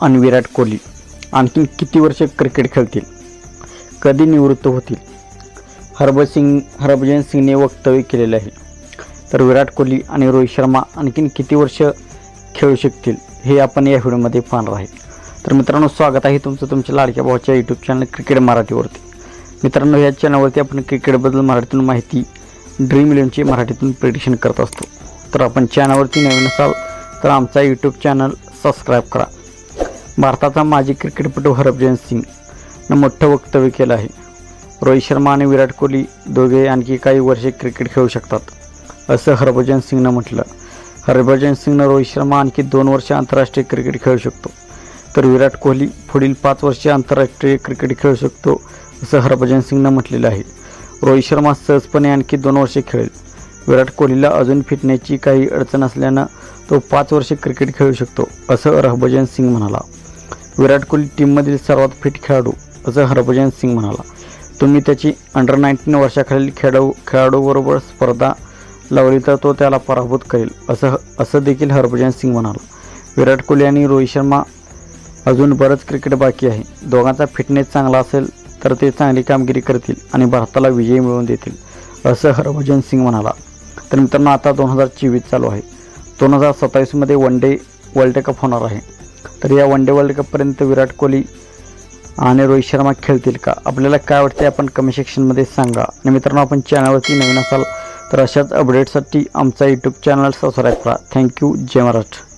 आणि विराट कोहली आणखी किती वर्ष क्रिकेट खेळतील? कधी निवृत्त होतील? हरभसिंग हरभजन सिंगने वक्तव्य केलेले आहे. तर विराट कोहली आणि रोहित शर्मा आणखीन किती वर्ष खेळू शकतील हे आपण या व्हिडिओमध्ये पाहणार आहे. तर मित्रांनो स्वागत आहे तुमचं तुमच्या लाडक्या भावाच्या यूट्यूब चॅनल क्रिकेट मराठीवरती. मित्रांनो या चॅनलवरती आपण क्रिकेटबद्दल मराठीतून माहिती ड्रीम इलेव्हनची मराठीतून प्रिडिक्शन करत असतो. तर आपण चॅनलवरती नवीन असाल तर आमचा यूट्यूब चॅनल सबस्क्राईब करा. भारताचा माजी क्रिकेटपटू हरभजन सिंगनं मोठं वक्तव्य केलं आहे. रोहित शर्मा आणि विराट कोहली दोघे आणखी काही वर्षे क्रिकेट खेळू शकतात असं हरभजन सिंगनं म्हटलं. हरभजन सिंगनं रोहित शर्मा आणखी दोन वर्ष आंतरराष्ट्रीय क्रिकेट खेळू शकतो तर विराट कोहली पुढील पाच वर्षे आंतरराष्ट्रीय क्रिकेट खेळू शकतो असं हरभजन सिंगनं म्हटलेलं आहे. रोहित शर्मा सहजपणे आणखी दोन वर्षे खेळेल. विराट कोहलीला अजून फिटण्याची काही अडचण असल्यानं तो पाच वर्षे क्रिकेट खेळू शकतो असं हरभजन सिंग म्हणाला. विराट कोहली टीममधील सर्वात फिट खेळाडू असं हरभजन सिंग म्हणाला. तुम्ही त्याची अंडर नाईन्टीन वर्षाखालील खेळाडू खेळाडूबरोबर स्पर्धा लावली तर तो त्याला पराभूत करेल असं असं देखील हरभजन सिंग म्हणाला. विराट कोहली आणि रोहित शर्मा अजून बरंच क्रिकेट बाकी आहे. दोघांचा फिटनेस चांगला असेल तर ते चांगली कामगिरी करतील आणि भारताला विजय मिळवून देतील असं हरभजन सिंग म्हणाला. तर मित्रांनो आता दोन हजार चोवीस चालू आहे. दोन हजार सत्तावीसमध्ये वन डे वर्ल्ड कप होणार आहे. तर या वन डे वर्ल्ड कपपर्यंत विराट कोहली आणि रोहित शर्मा खेळतील का? आपल्याला काय वाटते आपण कमेंट सेक्शनमध्ये सांगा. आणि मित्रांनो आपण चॅनलवरती नवीन असाल तर अशाच अपडेटसाठी आमचा यूट्यूब चॅनल सबस्क्राईब करा. थँक्यू जय महाराष्ट्र.